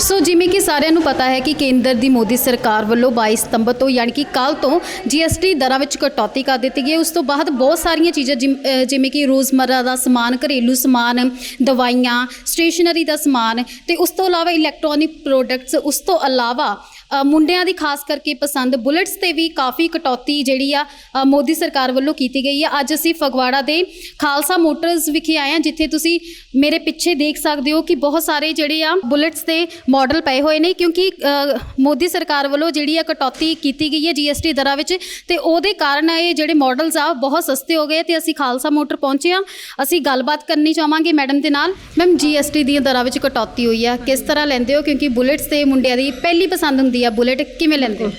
ਸੋ ਜਿਵੇਂ ਕਿ ਸਾਰਿਆਂ ਨੂੰ ਪਤਾ ਹੈ ਕਿ ਕੇਂਦਰ ਦੀ ਮੋਦੀ ਸਰਕਾਰ ਵੱਲੋਂ 22 ਸਤੰਬਰ ਤੋਂ ਯਾਨੀ ਕਿ ਕੱਲ ਤੋਂ ਜੀਐਸਟੀ ਦਰਾਂ ਵਿੱਚ ਕਟੌਤੀ ਕਰ ਦਿੱਤੀ ਗਈ ਹੈ। ਉਸ ਤੋਂ ਬਾਅਦ ਬਹੁਤ ਸਾਰੀਆਂ ਚੀਜ਼ਾਂ ਜਿਮ- ਜਿਵੇਂ ਕਿ ਰੋਜ਼ਮਰਰਾ ਦਾ ਸਮਾਨ, ਘਰੇਲੂ ਸਮਾਨ, ਦਵਾਈਆਂ, ਸਟੇਸ਼ਨਰੀ ਦਾ ਸਮਾਨ ਤੇ ਉਸ ਤੋਂ ਇਲਾਵਾ ਇਲੈਕਟ੍ਰੋਨਿਕ ਪ੍ਰੋਡਕਟਸ ਉਸ ਤੋਂ ਇਲਾਵਾ ਮੁੰਡਿਆਂ ਦੀ ਖਾਸ ਕਰਕੇ ਪਸੰਦ ਬੁਲੇਟਸ ਤੇ ਵੀ ਕਾਫੀ ਕਟੌਤੀ ਜਿਹੜੀ ਆ ਮੋਦੀ ਸਰਕਾਰ ਵੱਲੋਂ ਕੀਤੀ ਗਈ ਆ। ਅੱਜ ਅਸੀਂ ਫਗਵਾੜਾ ਦੇ ਖਾਲਸਾ ਮੋਟਰਸ ਵਿਖੇ ਆਏ ਹਾਂ, ਜਿੱਥੇ ਤੁਸੀਂ ਮੇਰੇ ਪਿੱਛੇ ਦੇਖ ਸਕਦੇ ਹੋ ਕਿ ਬਹੁਤ ਸਾਰੇ ਜਿਹੜੇ ਆ, ਬੁਲੇਟਸ 'ਤੇ ਮਾਡਲ ਪਏ ਹੋਏ ਨੇ, ਕਿਉਂਕਿ ਮੋਦੀ ਸਰਕਾਰ ਵੱਲੋਂ ਜਿਹੜੀ ਆ ਕਟੌਤੀ ਕੀਤੀ ਗਈ ਹੈ ਜੀਐਸਟੀ ਦਰਾਂ ਵਿੱਚ ਤੇ ਉਹਦੇ ਕਾਰਨ ਇਹ ਜਿਹੜੇ ਮਾਡਲਸ ਆ, ਬਹੁਤ ਸਸਤੇ ਹੋ ਗਏ ਤੇ ਅਸੀਂ ਖਾਲਸਾ ਮੋਟਰ ਪਹੁੰਚੇ ਆ ਅਸੀਂ ਗੱਲਬਾਤ ਕਰਨੀ ਚਾਹਾਂਗੇ ਮੈਡਮ ਦੇ ਨਾਲ। ਮੈਮ ਜੀਐਸਟੀ ਦੀਆਂ ਦਰਾਂ ਵਿੱਚ ਕਟੌਤੀ ਹੋਈ ਆ। ਕਿਸ ਤਰ੍ਹਾਂ ਲੈਂਦੇ ਹੋ? ਕਿਉਂਕਿ ਬੁਲੇਟਸ ਤੇ ਮੁੰਡਿਆਂ ਦੀ ਪਹਿਲੀ ਪਸੰਦ ਹੁੰਦੀ ਆ, ਬੁਲੇਟ ਕਿਵੇਂ ਲੈਂਦੇ? ਹੋ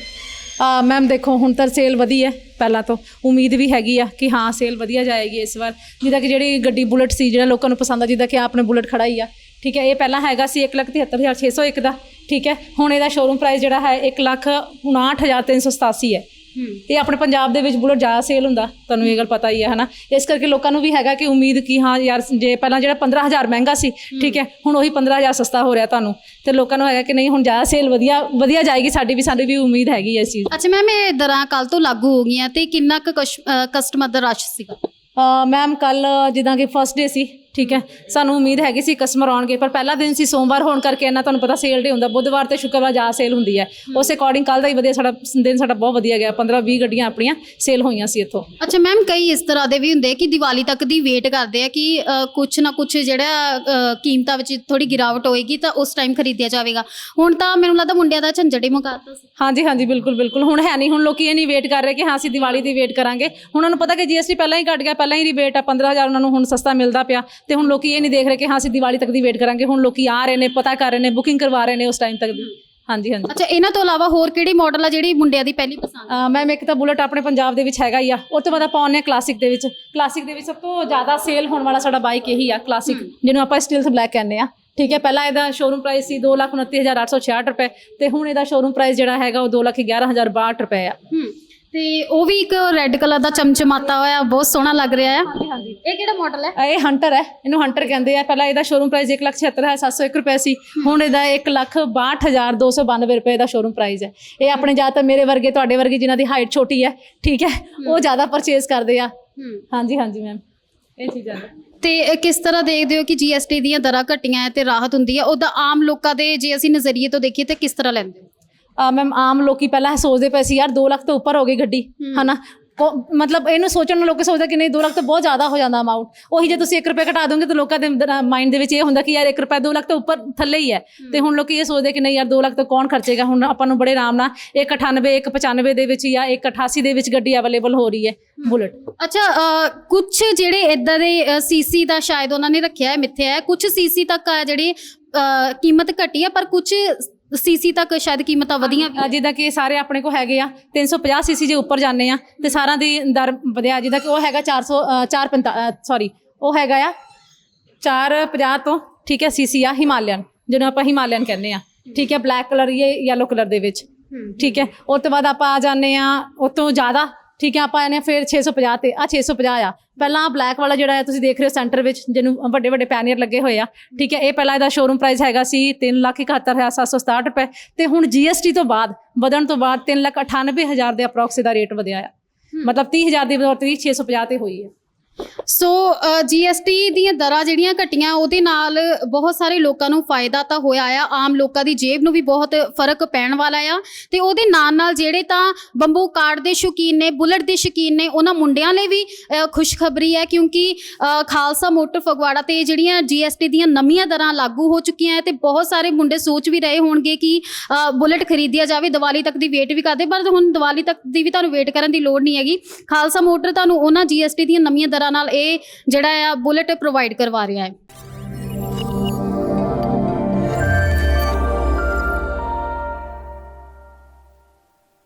ਆ ਮੈਮ ਦੇਖੋ, ਹੁਣ ਤਾਂ ਸੇਲ ਵਧੀ ਹੈ, ਪਹਿਲਾਂ ਤੋਂ। ਉਮੀਦ ਵੀ ਹੈਗੀ ਆ ਕਿ ਹਾਂ ਸੇਲ ਵਧੀਆ ਜਾਏਗੀ ਇਸ ਵਾਰ। ਜਿੱਦਾਂ ਕਿ ਜਿਹੜੀ ਗੱਡੀ ਬੁਲਟ ਸੀ, ਜਿਹੜਾ ਲੋਕਾਂ ਨੂੰ ਪਸੰਦ ਆ, ਜਿੱਦਾਂ ਕਿ ਆਪਣੇ ਬੁਲਟ ਖੜਾ ਹੀ ਆ। ਠੀਕ ਹੈ, ਇਹ ਪਹਿਲਾਂ ਹੈਗਾ ਸੀ 173601 ਦਾ। ਠੀਕ ਹੈ, ਹੁਣ ਇਹਦਾ ਸ਼ੋਰੂਮ ਪ੍ਰਾਈਸ ਜਿਹੜਾ ਹੈ 159387 ਹੈ। ਇਹ ਆਪਣੇ ਪੰਜਾਬ ਦੇ ਵਿੱਚ ਬੁਲਟ ਜ਼ਿਆਦਾ ਸੇਲ ਹੁੰਦਾ ਤੁਹਾਨੂੰ ਇਹ ਗੱਲ ਪਤਾ ਹੀ ਹੈ ਹਨਾ? ਇਸ ਕਰਕੇ ਲੋਕਾਂ ਨੂੰ ਵੀ ਹੈਗਾ ਕਿ ਉਮੀਦ ਕਿ ਹਾਂ ਯਾਰ ਜੇ ਪਹਿਲਾਂ ਜਿਹੜਾ 15000 ਮਹਿੰਗਾ ਸੀ ਠੀਕ ਹੈ ਹੁਣ ਉਹੀ 15000 ਸਸਤਾ ਹੋ ਰਿਹਾ ਤੁਹਾਨੂੰ। ਤੇ ਲੋਕਾਂ ਨੂੰ ਹੈਗਾ ਕਿ ਨਹੀਂ ਹੁਣ ਜ਼ਿਆਦਾ ਸੇਲ ਵਧੀਆ ਵਧੀਆ ਜਾਏਗੀ ਸਾਡੀ ਵੀ ਸਾਡੀ ਵੀ ਉਮੀਦ ਹੈਗੀ ਹੈ ਇਸ ਚੀਜ਼ ਅੱਛਾ ਮੈਮ ਇਹ ਦਰਾਂ ਕੱਲ ਤੋਂ ਲਾਗੂ ਹੋ ਗਈਆਂ ਤੇ ਕਿੰਨਾ ਕੁ ਕਸਟਮਰ ਦਾ ਰਸ਼ ਸੀਗਾ? ਮੈਮ ਕੱਲ ਜਿੱਦਾਂ ਕਿ ਫਸਟ ਡੇ ਸੀ ਠੀਕ ਹੈ? ਸਾਨੂੰ ਉਮੀਦ ਹੈਗੀ ਸੀ ਕਸਟਮਰ ਆਉਣਗੇ ਪਰ ਪਹਿਲਾ ਦਿਨ ਸੀ ਸੋਮਵਾਰ ਹੋਣ ਕਰਕੇ ਇਹਨਾਂ ਤੁਹਾਨੂੰ ਪਤਾ ਸੇਲ ਡੇ ਹੁੰਦਾ ਬੁੱਧਵਾਰ ਤੇ ਸ਼ੁੱਕਰਵਾਰ ਜ਼ਿਆਦਾ ਸੇਲ ਹੁੰਦੀ ਹੈ। ਉਸ ਅਕੋਰਡਿੰਗ ਕੱਲ ਦਾ ਹੀ ਵਧੀਆ ਸਾਡਾ ਦਿਨ ਸਾਡਾ ਬਹੁਤ ਵਧੀਆ ਗਿਆ 15 20 ਗੱਡੀਆਂ ਆਪਣੀਆਂ ਸੇਲ ਹੋਈਆਂ ਸੀ ਇੱਥੋਂ। ਅੱਛਾ ਮੈਮ ਕਈ ਇਸ ਤਰ੍ਹਾਂ ਦੇ ਵੀ ਹੁੰਦੇ ਆ ਕਿ ਦੀਵਾਲੀ ਤੱਕ ਦੀ ਵੇਟ ਕਰਦੇ ਆ ਕਿ ਕੁਛ ਨਾ ਕੁਛ ਜਿਹੜਾ ਕੀਮਤਾਂ ਵਿੱਚ ਥੋੜੀ ਗਿਰਾਵਟ ਹੋਏਗੀ ਤਾਂ ਉਸ ਟਾਈਮ ਖਰੀਦਿਆ ਜਾਵੇਗਾ। ਹੁਣ ਤਾਂ ਮੈਨੂੰ ਲੱਗਦਾ ਮੁੰਡਿਆਂ ਦਾ ਝੰਜਟ ਹੀ ਮੁਕਾਤਾ ਸੀ। ਹਾਂਜੀ ਹਾਂਜੀ ਬਿਲਕੁਲ ਬਿਲਕੁਲ। ਹੁਣ ਹੈ ਨਹੀਂ ਹੁਣ ਲੋਕੀ ਇਹ ਨਹੀਂ ਵੇਟ ਕਰ ਰਹੇ ਕਿ ਹਾਂ ਅਸੀਂ ਦੀਵਾਲੀ ਦੀ ਵੇਟ ਕਰਾਂਗੇ। ਹੁਣ ਉਹਨਾਂ ਨੂੰ ਪਤਾ ਕਿ ਜੀਐਸਟੀ ਪਹਿਲਾਂ ਹੀ ਘਟ ਗਿਆ ਪਹਿਲਾਂ ਹੀ ਰਿਬੇਟ ਆ 15000 ਉਹਨਾਂ ਨੂੰ ਹੁਣ ਸਸਤਾ ਮਿਲਦਾ ਪਿਆ। ਤੇ ਹੁਣ ਲੋਕੀ ਇਹ ਨਹੀਂ ਦੇਖ ਰਹੇ ਕਿ ਹਾਂ ਅਸੀਂ ਦੀਵਾਲੀ ਤੱਕ ਦੀ ਵੇਟ ਕਰਾਂਗੇ। ਹੁਣ ਲੋਕੀ ਆ ਰਹੇ ਨੇ ਪਤਾ ਕਰ ਰਹੇ ਨੇ ਬੁਕਿੰਗ ਕਰਵਾ ਰਹੇ ਨੇ ਉਸ ਟਾਈਮ ਤੱਕ ਦੀ। ਹਾਂਜੀ ਹਾਂਜੀ। ਅੱਛਾ ਇਹਨਾਂ ਤੋਂ ਇਲਾਵਾ ਹੋਰ ਕਿਹੜੀ ਮਾਡਲ ਆ ਜਿਹੜੀ ਮੁੰਡਿਆਂ ਦੀ ਪਹਿਲੀ ਪਸੰਦ? ਅਹ ਮੈਮ ਇੱਕ ਤਾਂ ਬੁਲਟ ਆਪਣੇ ਪੰਜਾਬ ਦੇ ਵਿੱਚ ਹੈਗਾ ਹੀ ਆ। ਉਸ ਤੋਂ ਬਾਅਦ ਆਪਾਂ ਆਉਂਦੇ ਹਾਂ ਕਲਾਸਿਕ ਦੇ ਵਿੱਚ। ਕਲਾਸਿਕ ਦੇ ਵਿੱਚ ਸਭ ਤੋਂ ਜ਼ਿਆਦਾ ਸੇਲ ਹੋਣ ਵਾਲਾ ਸਾਡਾ ਬਾਈਕ ਇਹੀ ਆ ਕਲਾਸਿਕ ਜਿਹਨੂੰ ਆਪਾਂ ਸਟੀਲਸ ਬਲੈਕ ਕਹਿੰਦੇ ਆ। ਠੀਕ ਹੈ ਪਹਿਲਾਂ ਇਹਦਾ ਸ਼ੋਰੂਮ ਪ੍ਰਾਈਸ ਸੀ 229866 ਰੁਪਏ ਤੇ ਹੁਣ ਇਹਦਾ ਸ਼ੋਰੂਮ ਪ੍ਰਾਈਸ ਜਿਹੜਾ ਹੈਗਾ ਉਹ 211062 ਰੁਪਏ ਆ। ਹੂੰ। ਤੇ ਉਹ ਵੀ ਇੱਕ ਰੈੱਡ ਕਲਰ ਦਾ ਚਮਚਮਾਤਾ ਹੋਇਆ ਬਹੁਤ ਸੋਹਣਾ ਲੱਗ ਰਿਹਾ ਹਾਂਜੀ ਹਾਂਜੀ। ਇਹ ਕਿਹੜਾ ਮਾਡਲ ਹੈ? ਇਹ ਹੰਟਰ ਹੈ ਇਹਨੂੰ ਹੰਟਰ ਕਹਿੰਦੇ ਆ। ਪਹਿਲਾਂ ਇਹਦਾ ਸ਼ੋਰੂਮ ਪ੍ਰਾਈਸ 176701 ਰੁਪਏ ਸੀ। ਹੁਣ ਇਹਦਾ 162292 ਰੁਪਏ ਦਾ ਸ਼ੋਰੂਮ ਪ੍ਰਾਈਸ ਹੈ। ਇਹ ਆਪਣੇ ਜ਼ਿਆਦਾਤਰ ਮੇਰੇ ਵਰਗੇ ਤੁਹਾਡੇ ਵਰਗੇ ਜਿਨ੍ਹਾਂ ਦੀ ਹਾਈਟ ਛੋਟੀ ਹੈ ਠੀਕ ਹੈ ਉਹ ਜ਼ਿਆਦਾ ਪਰਚੇਸ ਕਰਦੇ ਆ। ਹੂੰ। ਹਾਂਜੀ ਹਾਂਜੀ ਮੈਮ ਇਹ ਚੀਜ਼ਾਂ ਤੇ ਕਿਸ ਤਰ੍ਹਾਂ ਦੇਖਦੇ ਹੋ ਕਿ ਜੀਐਸਟੀ ਦੀਆਂ ਦਰਾਂ ਘਟੀਆਂ ਹੈ ਤੇ ਰਾਹਤ ਹੁੰਦੀ ਹੈ? ਉਹਦਾ ਆਮ ਲੋਕਾਂ ਦੇ ਜੇ ਅਸੀਂ ਨਜ਼ਰੀਏ ਤੋਂ ਦੇਖੀਏ ਤੇ ਕਿਸ ਤਰ੍ਹਾਂ ਲੈਂਦੇ ਹੋ? ਮੈਮ ਆਮ ਲੋਕੀ ਪਹਿਲਾਂ ਸੋਚਦੇ ਪਏ ਸੀ ਯਾਰ 2 ਲੱਖ ਤੋਂ ਉੱਪਰ ਹੋ ਗਈ ਗੱਡੀ ਹਨਾ? ਮਤਲਬ ਇਹਨੂੰ ਸੋਚਣ ਨੂੰ ਲੋਕੀ ਸੋਚਦੇ ਕਿ ਨਹੀਂ 2 ਲੱਖ ਤੋਂ ਬਹੁਤ ਜ਼ਿਆਦਾ ਹੋ ਜਾਂਦਾ ਅਮਾਉਂਟ ਉਹੀ ਜੇ ਤੁਸੀਂ 1 ਰੁਪਏ ਘਟਾ ਦੋਗੇ ਤਾਂ ਲੋਕਾਂ ਦੇ ਮਾਈਂਡ ਦੇ ਵਿੱਚ ਇਹ ਹੁੰਦਾ ਕਿ ਯਾਰ 1 ਰੁਪਏ 2 ਲੱਖ ਤੋਂ ਉੱਪਰ ਥੱਲੇ ਹੀ ਹੈ। ਤੇ ਹੁਣ ਲੋਕੀ ਇਹ ਸੋਚਦੇ ਕਿ ਨਹੀਂ ਯਾਰ 2 ਲੱਖ ਤੋਂ ਕੌਣ ਖਰਚੇਗਾ? ਹੁਣ ਆਪਾਂ ਨੂੰ ਬੜੇ ਆਰਾਮ ਨਾਲ 198 195 ਦੇ ਵਿੱਚ ਜਾਂ 188 ਦੇ ਵਿੱਚ ਗੱਡੀ ਅਵੇਲੇਬਲ ਹੋ ਰਹੀ ਹੈ। ਬੁਲਟ। ਅੱਛਾ ਕੁਝ ਜਿਹੜੇ ਇਦਾਂ ਦੇ ਸੀਸੀ ਦਾ ਸ਼ਾਇਦ ਉਹਨਾਂ ਨੇ ਰੱਖਿਆ ਹੈ ਮਿੱਥਿਆ ਹੈ। ਕੁਝ ਸੀਸੀ ਤੱਕ ਆ ਜਿਹੜੀ ਕੀਮਤ ਘਟੀ ਹੈ ਪਰ ਕੁਝ ਸੀਸੀ ਤੱਕ ਸ਼ਾਇਦ ਕੀਮਤਾਂ ਵਧੀਆਂ ਵੀ ਅ, ਜਿੱਦਾਂ ਕਿ ਸਾਰੇ ਆਪਣੇ ਕੋ ਹੈਗੇ ਆ 350 ਸੀਸੀ ਜੇ ਉੱਪਰ ਜਾਂਦੇ ਆ ਤੇ ਸਾਰਿਆਂ ਦੀ ਦਰ ਵਧਿਆ ਜਿੱਦਾਂ ਕਿ ਉਹ ਹੈਗਾ 400 450 ਸੌਰੀ ਉਹ ਹੈਗਾ ਆ 450 ਤੋਂ ਠੀਕ ਹੈ ਸੀਸੀ ਆ ਹਿਮਾਲਯਨ ਜਿਹਨੂੰ ਆਪਾਂ ਹਿਮਾਲਯਨ ਕਹਿੰਦੇ ਆ। ਠੀਕ ਹੈ ਬਲੈਕ ਕਲਰ ਇਹ ਯੈਲੋ ਕਲਰ ਦੇ ਵਿੱਚ। ਠੀਕ ਹੈ ਉਸ ਤੋਂ ਬਾਅਦ ਆਪਾਂ ਆ ਜਾਂਦੇ ਆ ਉਸ ਤੋਂ ਜ਼ਿਆਦਾ ਠੀਕ ਹੈ ਆਪਾਂ ਆਨੇ ਫਿਰ 650 ਤੇ ਆ 650 ਆ। ਪਹਿਲਾਂ ਬਲੈਕ ਵਾਲਾ ਜਿਹੜਾ ਹੈ ਤੁਸੀਂ ਦੇਖ ਰਹੇ ਹੋ ਸੈਂਟਰ ਵਿੱਚ ਜਿਹਨੂੰ ਵੱਡੇ ਵੱਡੇ ਪੈਨੀਅਰ ਲੱਗੇ ਹੋਏ ਆ। ਠੀਕ ਹੈ ਇਹ ਪਹਿਲਾਂ ਇਹਦਾ ਸ਼ੋਰੂਮ ਪ੍ਰਾਈਸ ਹੈਗਾ ਸੀ 371767 ਰੁਪਏ। ਤੇ ਹੁਣ GST ਤੋਂ ਬਾਅਦ ਵਧਣ ਤੋਂ ਬਾਅਦ 398000 ਦੇ ਅਪਰੋਕਸ ਦਾ ਰੇਟ ਵਧਿਆ ਆ। ਮਤਲਬ 30000 ਦੀ ਬਦੌਲਤ 650 ਤੇ ਹੋਈ ਹੈ। ਸੋ ਜੀਐਸਟੀ ਦੀਆਂ ਦਰਾਂ ਜਿਹੜੀਆਂ ਘਟੀਆਂ, ਉਹਦੇ ਨਾਲ ਬਹੁਤ ਸਾਰੇ ਲੋਕਾਂ ਨੂੰ ਫਾਇਦਾ ਤਾਂ ਹੋਇਆ ਆ। ਆਮ ਲੋਕਾਂ ਦੀ ਜੇਬ ਨੂੰ ਵੀ ਬਹੁਤ ਫ਼ਰਕ ਪੈਣ ਵਾਲਾ ਆ। ਤੇ ਉਹਦੇ ਨਾਲ ਨਾਲ ਜਿਹੜੇ ਤਾਂ ਬੰਬੂ ਕਾਰਡ ਦੇ ਸ਼ੌਕੀਨ ਨੇ, ਬੁਲਟ ਦੇ ਸ਼ੌਕੀਨ ਨੇ, ਉਹਨਾਂ ਮੁੰਡਿਆਂ ਲਈ ਵੀ ਖੁਸ਼ਖਬਰੀ ਹੈ। ਕਿਉਂਕਿ ਖਾਲਸਾ ਮੋਟਰ ਫਗਵਾੜਾ ਤੇ ਜਿਹੜੀਆਂ ਜੀਐਸਟੀ ਦੀਆਂ ਨਵੀਆਂ ਦਰਾਂ ਲਾਗੂ ਹੋ ਚੁੱਕੀਆਂ ਹੈ ਤੇ ਬਹੁਤ ਸਾਰੇ ਮੁੰਡੇ ਸੋਚ ਵੀ ਰਹੇ ਹੋਣਗੇ ਕਿ ਬੁਲਟ ਖਰੀਦਿਆ ਜਾਵੇ, ਦੀਵਾਲੀ ਤੱਕ ਦੀ ਵੇਟ ਵੀ ਕਰਦੇ। ਪਰ ਹੁਣ ਦੀਵਾਲੀ ਤੱਕ ਦੀ ਵੀ ਤੁਹਾਨੂੰ ਵੇਟ ਕਰਨ ਦੀ ਲੋੜ ਨਹੀਂ ਹੈਗੀ। ਖਾਲਸਾ ਮੋਟਰ ਤੁਹਾਨੂੰ ਉਹਨਾਂ ਜੀਐਸਟੀ ਦੀਆਂ ਨਵੀਆਂ ਦਰਾਂ ਨਾਲ ਇਹ ਜਿਹੜਾ ਆ ਬੁਲੇਟ ਪ੍ਰੋਵਾਈਡ ਕਰਵਾ ਰਿਹਾ ਹੈ।